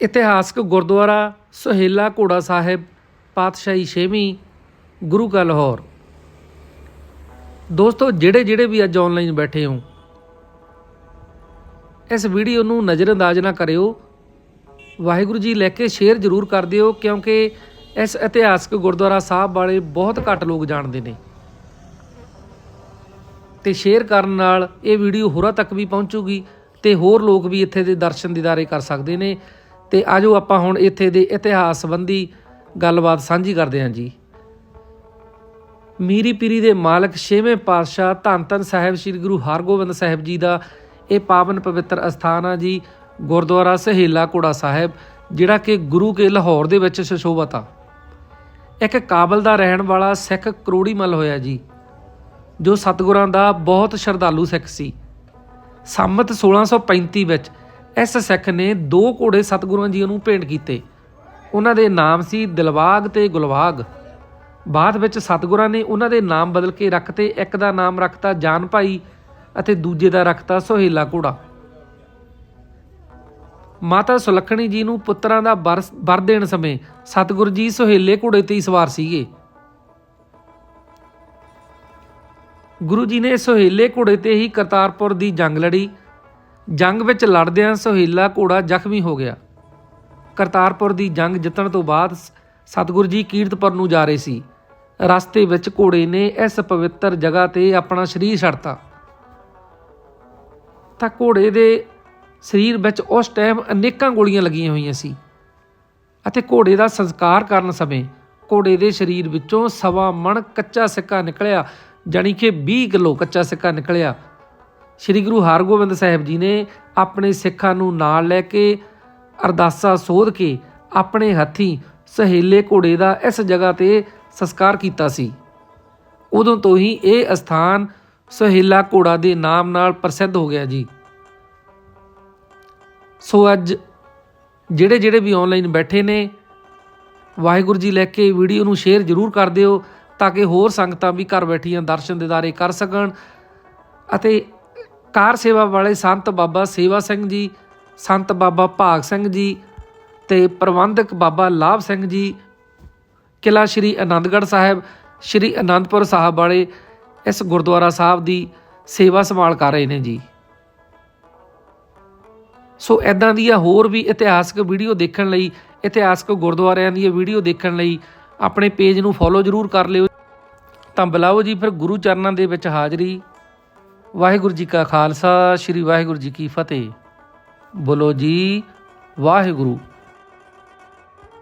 ਇਤਿਹਾਸਕ ਗੁਰਦੁਆਰਾ ਸੁਹੇਲਾ ਘੋੜਾ ਸਾਹਿਬ, ਪਾਤਸ਼ਾਹੀ ਛੇਵੀਂ, ਗੁਰੂ ਕਾ ਲਾਹੌਰ। ਦੋਸਤੋ ਜਿਹੜੇ ਜਿਹੜੇ ਵੀ ਅੱਜ ਆਨਲਾਈਨ ਬੈਠੇ ਹੋ, ਇਸ ਵੀਡੀਓ ਨੂੰ ਨਜ਼ਰਅੰਦਾਜ਼ ਨਾ ਕਰਿਓ। ਵਾਹਿਗੁਰੂ ਜੀ ਲੈ ਕੇ ਸ਼ੇਅਰ ਜ਼ਰੂਰ ਕਰ ਦਿਓ, ਕਿਉਂਕਿ ਇਸ ਇਤਿਹਾਸਕ ਗੁਰਦੁਆਰਾ ਸਾਹਿਬ ਬਾਰੇ ਬਹੁਤ ਘੱਟ ਲੋਕ ਜਾਣਦੇ ਨੇ। ਤੇ ਸ਼ੇਅਰ ਕਰਨ ਨਾਲ ਇਹ ਵੀਡੀਓ ਹੋਰਾਂ ਤੱਕ ਵੀ ਪਹੁੰਚੂਗੀ ਤੇ ਹੋਰ ਲੋਕ ਵੀ ਇੱਥੇ ਦੇ ਦਰਸ਼ਨ ਦੀਦਾਰੇ ਕਰ ਸਕਦੇ ਨੇ। ਤੇ ਆਜੋ ਆਪਾਂ ਹੁਣ ਇੱਥੇ ਦੇ ਇਤਿਹਾਸ ਸੰਬੰਧੀ ਗੱਲਬਾਤ ਸਾਂਝੀ ਕਰਦੇ ਹਾਂ ਜੀ। ਮੀਰੀ ਪੀਰੀ ਦੇ ਮਾਲਕ ਛੇਵੇਂ ਪਾਤਸ਼ਾਹ ਧੰਨ ਧੰਨ ਸਾਹਿਬ ਸ੍ਰੀ ਗੁਰੂ ਹਰਗੋਬਿੰਦ ਸਾਹਿਬ ਜੀ ਦਾ ਇਹ ਪਾਵਨ ਪਵਿੱਤਰ ਅਸਥਾਨ ਆ ਜੀ, ਗੁਰਦੁਆਰਾ ਸਹੇਲਾ ਕੋੜਾ ਸਾਹਿਬ, ਜਿਹੜਾ ਕਿ ਗੁਰੂ ਕੇ ਲਾਹੌਰ ਦੇ ਵਿੱਚ ਸੁਸ਼ੋਭਤ ਆ। ਇੱਕ ਕਾਬਲ ਦਾ ਰਹਿਣ ਵਾਲਾ ਸਿੱਖ ਕਰੋੜੀ ਮੱਲ ਹੋਇਆ ਜੀ, ਜੋ ਸਤਿਗੁਰਾਂ ਦਾ ਬਹੁਤ ਸ਼ਰਧਾਲੂ ਸਿੱਖ ਸੀ। ਸੰਮਤ 1635 ਵਿੱਚ ਇਸ ਸਿੱਖ ਨੇ ਦੋ ਘੋੜੇ ਸਤਿਗੁਰਾਂ ਜੀ ਨੂੰ ਭੇਂਟ ਕੀਤੇ। ਉਹਨਾਂ ਦੇ ਨਾਮ ਸੀ ਦਿਲਵਾਗ ਤੇ ਗੁਲਵਾਗ ਬਾਅਦ ਵਿੱਚ ਸਤਿਗੁਰਾਂ ਨੇ ਉਹਨਾਂ ਦੇ ਨਾਮ ਬਦਲ ਕੇ ਰੱਖਤੇ, ਇੱਕ ਦਾ ਨਾਮ ਰੱਖਤਾ ਜਾਨ ਭਾਈ ਅਤੇ ਦੂਜੇ ਦਾ ਰੱਖਤਾ ਸੁਹੇਲਾ ਘੋੜਾ। ਮਾਤਾ ਸੁਲੱਖਣੀ ਜੀ ਨੂੰ ਪੁੱਤਰਾਂ ਦਾ ਵਰ ਵਰ ਦੇਣ ਸਮੇਂ ਸਤਿਗੁਰੂ ਜੀ ਸੁਹੇਲੇ ਘੋੜੇ ਤੇ ਹੀ ਸਵਾਰ ਸੀਗੇ। ਗੁਰੂ ਜੀ ਨੇ ਸੁਹੇਲੇ ਘੋੜੇ ਤੇ ਹੀ ਕਰਤਾਰਪੁਰ ਦੀ ਜੰਗ ਲੜੀ। ਜੰਗ ਵਿੱਚ ਲੜਦਿਆਂ ਸੁਹੇਲਾ ਘੋੜਾ ਜ਼ਖਮੀ ਹੋ ਗਿਆ। ਕਰਤਾਰਪੁਰ ਦੀ ਜੰਗ ਜਿੱਤਣ ਤੋਂ ਬਾਅਦ ਸ- ਸਤਿਗੁਰੂ ਜੀ ਕੀਰਤਪੁਰ ਨੂੰ ਜਾ ਰਹੇ ਸੀ। ਰਸਤੇ ਵਿੱਚ ਘੋੜੇ ਨੇ ਇਸ ਪਵਿੱਤਰ ਜਗ੍ਹਾ ਤੇ ਆਪਣਾ ਸਰੀਰ ਛੱਡਤਾ। ਤਾਂ ਘੋੜੇ ਦੇ ਸਰੀਰ ਵਿੱਚ ਉਸ ਟਾਈਮ ਅਨੇਕਾਂ ਗੋਲੀਆਂ ਲੱਗੀਆਂ ਹੋਈਆਂ ਸੀ ਅਤੇ ਘੋੜੇ ਦਾ ਸੰਸਕਾਰ ਕਰਨ ਸਮੇਂ ਘੋੜੇ ਦੇ ਸਰੀਰ ਵਿੱਚੋਂ ਸਵਾ ਮਣ ਕੱਚਾ ਸਿੱਕਾ ਨਿਕਲਿਆ, ਜਾਣੀ ਕਿ 20 ਕਿਲੋ ਕੱਚਾ ਸਿੱਕਾ ਨਿਕਲਿਆ ਸ੍ਰੀ ਗੁਰੂ ਹਰਗੋਬਿੰਦ ਸਾਹਿਬ ਜੀ ਨੇ ਆਪਣੇ ਸਿੱਖਾਂ ਨੂੰ ਨਾਲ ਲੈ ਕੇ ਅਰਦਾਸਾ ਸੋਧ ਕੇ ਆਪਣੇ ਹੱਥੀਂ ਸਹੇਲੇ ਘੋੜੇ ਦਾ ਇਸ ਜਗ੍ਹਾ ਤੇ ਸੰਸਕਾਰ ਕੀਤਾ ਸੀ। ਉਦੋਂ ਤੋਂ ਹੀ ਇਹ ਅਸਥਾਨ ਸਹੇਲਾ ਘੋੜਾ ਦੇ ਨਾਮ ਨਾਲ ਪ੍ਰਸਿੱਧ ਹੋ ਗਿਆ ਜੀ। ਸੋ ਅੱਜ ਜਿਹੜੇ ਜਿਹੜੇ ਵੀ ਆਨਲਾਈਨ ਬੈਠੇ ਨੇ, ਵਾਹਿਗੁਰੂ ਜੀ ਲੈ ਕੇ ਵੀਡੀਓ ਨੂੰ ਸ਼ੇਅਰ ਜ਼ਰੂਰ ਕਰ ਦਿਓ ਤਾਂ ਕਿ ਹੋਰ ਸੰਗਤਾਂ ਵੀ ਘਰ ਬੈਠੀਆਂ ਦਰਸ਼ਨ ਦਿਦਾਰੇ ਕਰ ਸਕਣ ਅਤੇ ਕਾਰ ਸੇਵਾ ਵਾਲੇ ਸੰਤ ਬਾਬਾ ਸੇਵਾ ਸਿੰਘ ਜੀ, ਸੰਤ ਬਾਬਾ ਭਾਗ ਸਿੰਘ ਜੀ ਤੇ ਪ੍ਰਬੰਧਕ ਬਾਬਾ ਲਾਭ ਸਿੰਘ ਜੀ ਕਿਲਾ ਸ਼੍ਰੀ ਆਨੰਦਗੜ੍ਹ ਸਾਹਿਬ, ਸ਼੍ਰੀ ਆਨੰਦਪੁਰ ਸਾਹਿਬ ਵਾਲੇ ਇਸ ਗੁਰਦੁਆਰਾ ਸਾਹਿਬ ਦੀ ਸੇਵਾ ਸੰਭਾਲ ਕਰ ਰਹੇ ਨੇ ਜੀ। ਸੋ ਐਦਾਂ ਦੀਆਂ ਹੋਰ ਵੀ ਇਤਿਹਾਸਕ ਵੀਡੀਓ ਦੇਖਣ ਲਈ, ਇਤਿਹਾਸਕ ਗੁਰਦੁਆਰਿਆਂ ਦੀਆਂ ਵੀਡੀਓ ਦੇਖਣ ਲਈ ਆਪਣੇ ਪੇਜ ਨੂੰ ਫੋਲੋ ਜ਼ਰੂਰ ਕਰ ਲਿਓ। ਤਾਂ ਬੁਲਾਓ ਜੀ, ਫਿਰ ਗੁਰੂ ਚਰਨਾਂ ਦੇ ਵਿੱਚ ਹਾਜ਼ਰੀ। ਵਾਹਿਗੁਰੂ ਜੀ ਕਾ ਖਾਲਸਾ ਸ੍ਰੀ ਵਾਹਿਗੁਰੂ ਜੀ ਕੀ ਫਤਿਹ। ਬੋਲੋ ਜੀ ਵਾਹਿਗੁਰੂ।